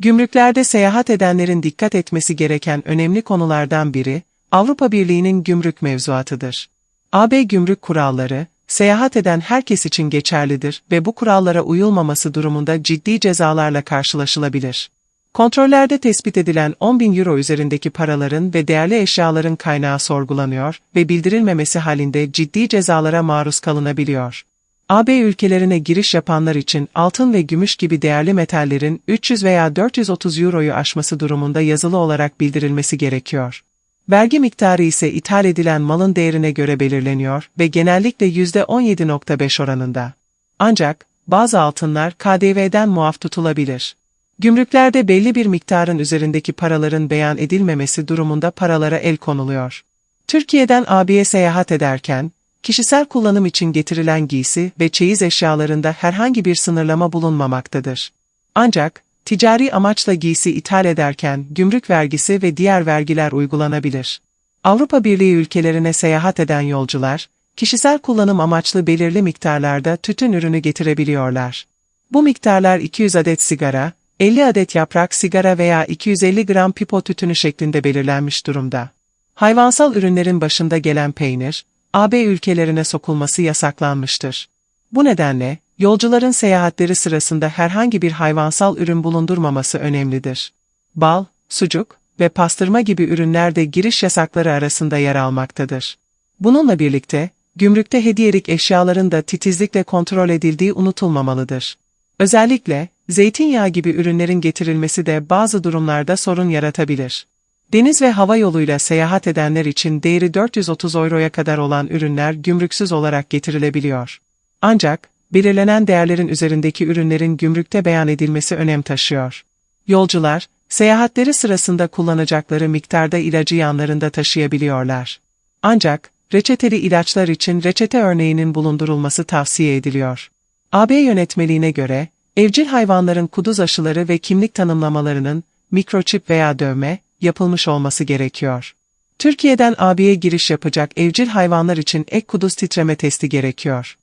Gümrüklerde seyahat edenlerin dikkat etmesi gereken önemli konulardan biri, Avrupa Birliği'nin gümrük mevzuatıdır. AB gümrük kuralları, seyahat eden herkes için geçerlidir ve bu kurallara uyulmaması durumunda ciddi cezalarla karşılaşılabilir. Kontrollerde tespit edilen 10.000 euro üzerindeki paraların ve değerli eşyaların kaynağı sorgulanıyor ve bildirilmemesi halinde ciddi cezalara maruz kalınabiliyor. AB ülkelerine giriş yapanlar için altın ve gümüş gibi değerli metallerin 300 veya 430 euroyu aşması durumunda yazılı olarak bildirilmesi gerekiyor. Vergi miktarı ise ithal edilen malın değerine göre belirleniyor ve genellikle %17.5 oranında. Ancak, bazı altınlar KDV'den muaf tutulabilir. Gümrüklerde belli bir miktarın üzerindeki paraların beyan edilmemesi durumunda paralara el konuluyor. Türkiye'den AB'ye seyahat ederken, kişisel kullanım için getirilen giysi ve çeyiz eşyalarında herhangi bir sınırlama bulunmamaktadır. Ancak, ticari amaçla giysi ithal ederken gümrük vergisi ve diğer vergiler uygulanabilir. Avrupa Birliği ülkelerine seyahat eden yolcular, kişisel kullanım amaçlı belirli miktarlarda tütün ürünü getirebiliyorlar. Bu miktarlar 200 adet sigara, 50 adet yaprak sigara veya 250 gram pipo tütünü şeklinde belirlenmiş durumda. Hayvansal ürünlerin başında gelen peynir, AB ülkelerine sokulması yasaklanmıştır. Bu nedenle, yolcuların seyahatleri sırasında herhangi bir hayvansal ürün bulundurmaması önemlidir. Bal, sucuk ve pastırma gibi ürünler de giriş yasakları arasında yer almaktadır. Bununla birlikte, gümrükte hediyelik eşyaların da titizlikle kontrol edildiği unutulmamalıdır. Özellikle, zeytinyağı gibi ürünlerin getirilmesi de bazı durumlarda sorun yaratabilir. Deniz ve hava yoluyla seyahat edenler için değeri 430 euroya kadar olan ürünler gümrüksüz olarak getirilebiliyor. Ancak, belirlenen değerlerin üzerindeki ürünlerin gümrükte beyan edilmesi önem taşıyor. Yolcular, seyahatleri sırasında kullanacakları miktarda ilacı yanlarında taşıyabiliyorlar. Ancak, reçeteli ilaçlar için reçete örneğinin bulundurulması tavsiye ediliyor. AB yönetmeliğine göre, evcil hayvanların kuduz aşıları ve kimlik tanımlamalarının, mikroçip veya dövme, yapılmış olması gerekiyor. Türkiye'den AB'ye giriş yapacak evcil hayvanlar için ek kuduz titreme testi gerekiyor.